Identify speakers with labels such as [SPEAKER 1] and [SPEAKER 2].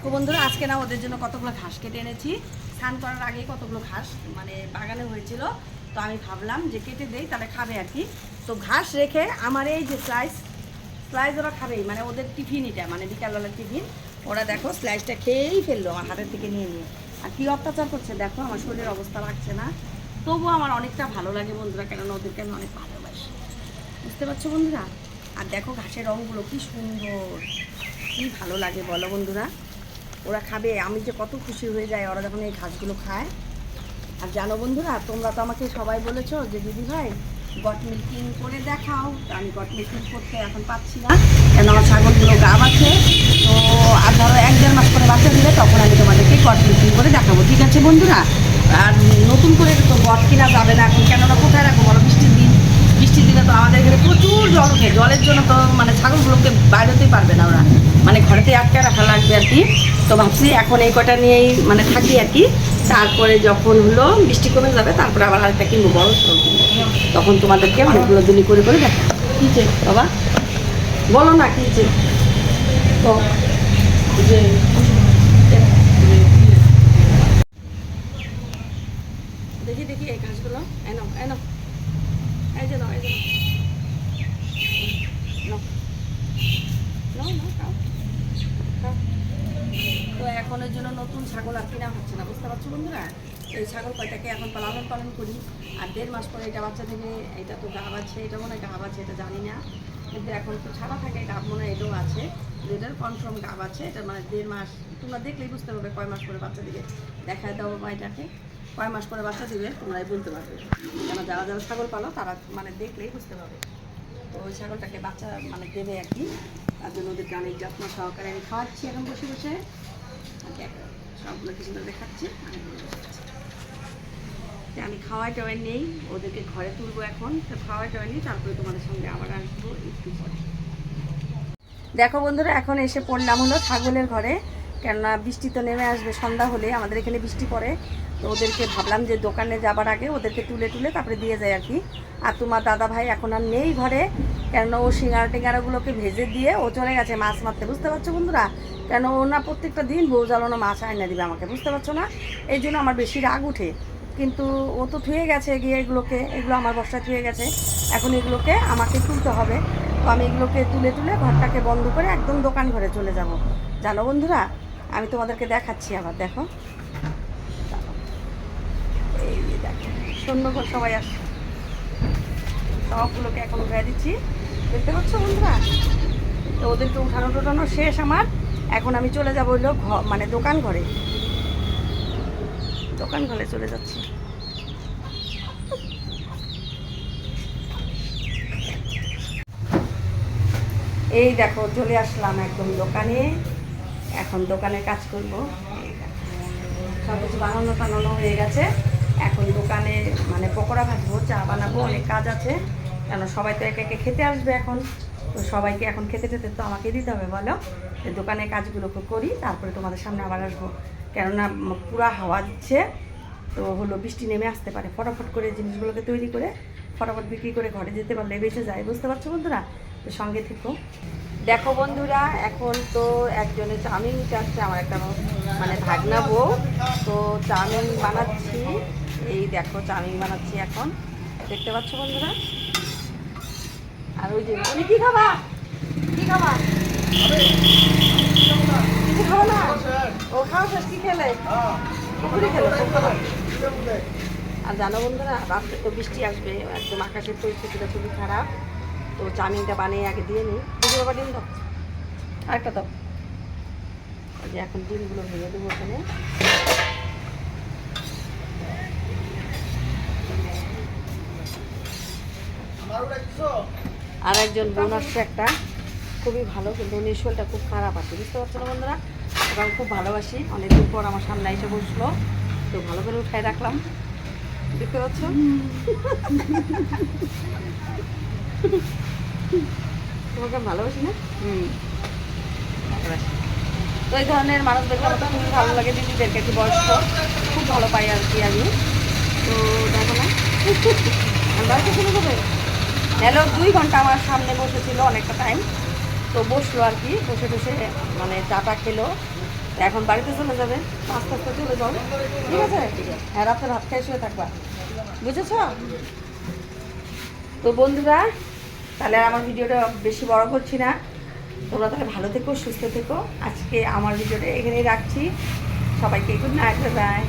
[SPEAKER 1] দেখো বন্ধুরা, আজকে না ওদের জন্য কতগুলো ঘাস কেটে এনেছি। স্নান করার আগেই কতগুলো ঘাস মানে বাগানে হয়েছিল। তো আমি ভাবলাম যে কেটে দেই, তাহলে খাবে আর কি। তো ঘাস রেখে আমার এই যে স্লাইস স্লাইস ওরা খাবেই মানে ওদের টিফিন এটা মানে বিকালবেলার টিফিন ওরা দেখো স্লাইসটা খেয়েই ফেলল, আমার হাতের থেকে নিয়ে নিয়ে। আর কী অত্যাচার করছে, দেখো আমার শরীরের অবস্থা লাগছে না। তবুও আমার অনেকটা ভালো লাগে বন্ধুরা, কেননা ওদেরকে আমি অনেক ভালোবাসি। বুঝতে পারছ বন্ধুরা? আর দেখো ঘাসের রঙগুলো কি সুন্দর, কি ভালো লাগে বলো বন্ধুরা। ওরা খাবে, আমি যে কত খুশি হয়ে যায় ওরা যখন এই ঘাসগুলো খায়। আর জানো বন্ধুরা, তোমরা তো আমাকে সবাই বলেছ যে, দিদি ভাই, গট মিল্কিং করে দেখাও। আমি গট মিল্কিং করতে এখন পাচ্ছি না কেন আমার ছাগলগুলো গাব আছে। তো আর ধরো এক দেড় মাস করে বাচ্চা দিলে, তখন আমি তোমাদেরকে গট মিল্কিং করে দেখাবো। ঠিক আছে বন্ধুরা? আর নতুন করে তো গট কিনা যাবে না এখন। কেননা কোথায় রাখব বলো? বৃষ্টির দিন। বৃষ্টির দিনে তো আমাদের এখানে প্রচুর জল ওঠে। জলের জন্য তো মানে ছাগলগুলোকে বাইরেতেই পারবে না ওরা। মানে ঘরেতে আটকে রাখা লাগবে আর কি। তো ভাবছি এখন এই কটা নিয়েই মানে থাকি আর কি। তারপরে যখন হলো বৃষ্টি কমে যাবে তারপরে আবার আরেকটা কিনবো বড় তখন তোমাদেরকে অনেকগুলো দিলি করে করে দেখা কী যে? বাবা বলো না কী যে? তো যে দেখি দেখি এই ঘাসগুলো এনো এনো এই যে নাও এই যে নাও। নাও নাও খাও খাও তো জন্য নতুন ছাগল আর কিনা হচ্ছে না। বুঝতে পারছ বন্ধুরা? এই ছাগল কয়টাকে এখন লালন পালন করি। আর দেড় মাস পরে এটা বাচ্চা থেকে এটা তো গাব আছে, এটা মনে হয় গাব আছে, এটা জানি না। কিন্তু এখন তো ছাড়া থাকে, গাব মনে হয় এটাও আছে। এটার কনফার্ম গাব আছে, এটা মানে দেড় মাস, তোমরা দেখলেই বুঝতে পারবে কয় মাস পরে বাচ্চা দিবে। দেখায় দাও বাবা এটাকে। কয় মাস পরে বাচ্চা দিবে, তোমরাই বলতে পারবে। কেন যারা যারা ছাগল পালো, তারা মানে দেখলেই বুঝতে পারবে। তো ওই ছাগলটাকে বাচ্চা মানে দেবে আর কি। তার জন্য ওদের অনেক যত্ন সহকারে আমি খাওয়াচ্ছি এখন বসে বসে। আমি খাওয়া টাওয়াই নেই, ওদেরকে ঘরে তুলবো এখন। তো খাওয়াই টাওয়া নেই, তারপরে তোমাদের সঙ্গে আবার আসব একটু দেখো বন্ধুরা, এখন এসে পড়লাম হলো ছাগলের ঘরে। কেননা বৃষ্টি তো নেমে আসবে, সন্ধ্যা হলে আমাদের এখানে বৃষ্টি পড়ে। তো ওদেরকে ভাবলাম যে দোকানে যাবার আগে ওদেরকে তুলে তুলে তারপরে দিয়ে যায় আর কি। আর তোমার দাদা ভাই এখন আর নেই ঘরে কেন ও সিঙ্গারা টিঙ্গারাগুলোকে ভেজে দিয়ে ও চলে গেছে মাছ মারতে, বুঝতে পারছ বন্ধুরা? কেন ও না প্রত্যেকটা দিন বউ জ্বালানো মাছ আয়না দিবে আমাকে, বুঝতে পারছ না? এই জন্য আমার বেশি রাগ উঠে। কিন্তু ও তো থুয়ে গেছে গিয়ে এগুলোকে, এগুলো আমার বর্ষা থুয়ে গেছে। এখন এগুলোকে আমাকে তুলতে হবে। তো আমি এগুলোকে তুলে তুলে ঘরটাকে বন্ধ করে একদম দোকান ঘরে চলে যাব। জানো বন্ধুরা? আমি তোমাদেরকে দেখাচ্ছি আবার, দেখো এই যে সুন্দর সবাই আসে সবগুলোকে এখন উঠে দিচ্ছি। দেখতে পাচ্ছ বন্ধুরা? তো ওদেরকে উঠানো টোটানো শেষ আমার। এখন আমি চলে যাব হলো মানে দোকান ঘরে। দোকান ঘরে চলে যাচ্ছি। এই দেখো, চলে আসলাম একদম দোকানে। এখন দোকানে কাজ করব। সব কিছু বানানো টানানো হয়ে গেছে। এখন দোকানে মানে পকোড়া ভাজবো চা বানাবো, অনেক কাজ আছে। কেন সবাই তো একে একে খেতে আসবে এখন। তো সবাইকে এখন খেতে খেতে তো আমাকে দিতে হবে, বলো? দোকানে কাজগুলোকে করি, তারপরে তোমাদের সামনে আবার আসব। কেননা পুরা হাওয়া দিচ্ছে, তো হলো বৃষ্টি নেমে আসতে পারে। ফটাফট করে জিনিসগুলোকে তৈরি করে, ফটাফট বিক্রি করে ঘরে যেতে পারলে বেঁচে যায়, বুঝতে পারছ বন্ধুরা? তো সঙ্গে থেকো। দেখো বন্ধুরা, এখন তো একজনে চাউমিন চাচ্ছে আমার একটা মানে ভাগনা বউ। তো চাউমিন বানাচ্ছি। এই দেখো চাউমিন বানাচ্ছি এখন। দেখতে পাচ্ছ বন্ধুরা? আর ওই যে উনি কি খাবা? কি খাবা? কিছু খাব না? ও খাওয়া শেষ কি খেলে? পুকুরি খেলো? আর জানো বন্ধুরা রাত্রে তো বৃষ্টি আসবে একদম আকাশের পরিস্থিতিটা খুবই খারাপ। তো চাউমিনটা বানিয়ে আগে দিয়ে নিই। দুটো বাবা ডিম দাও। আরেকটা দাও। ওই যে এখন ডিমগুলো ভেঙে দেবো ওখানে। আর একজন বোন আসছে একটা। খুবই ভালো, কিন্তু উনি শরীরটা খুব খারাপ আছে, বুঝতে পারছ না বন্ধুরা? ওকে আমি খুব ভালোবাসি। অনেকদিন পর আমার সামনে এসে বসল। তো ভালো করে উঠাই রাখলাম। দেখতে পাচ্ছ? তোমাকে ভালোবাসি না? হুম। তো এই ধরনের মানুষ দেখলে আমার তো খুবই ভালো লাগে, দিদিদেরকে একটু বয়স্ক। খুব ভালো পাই আর কি আমি। তো দেখো না। বাড়িতে চলে যাবে হ্যালো দুই ঘণ্টা আমার সামনে বসেছিল অনেকটা টাইম তো বসল আর কি, বসে বসে মানে চাটা খেলো। এখন বাড়িতে চলে যাবে, আস্তে আস্তে চলে যাও। ঠিক আছে? হ্যাঁ রাতে ভাত খাই শুয়ে থাকবা। বুঝেছ? তো বন্ধুরা, তাহলে আমার ভিডিওটা বেশি বড় করছি না। তোমরা তাহলে ভালো থেকো, সুস্থ থেকো। আজকে আমার ভিডিওটা এখানেই রাখছি। সবাইকে গুড নাইট বাই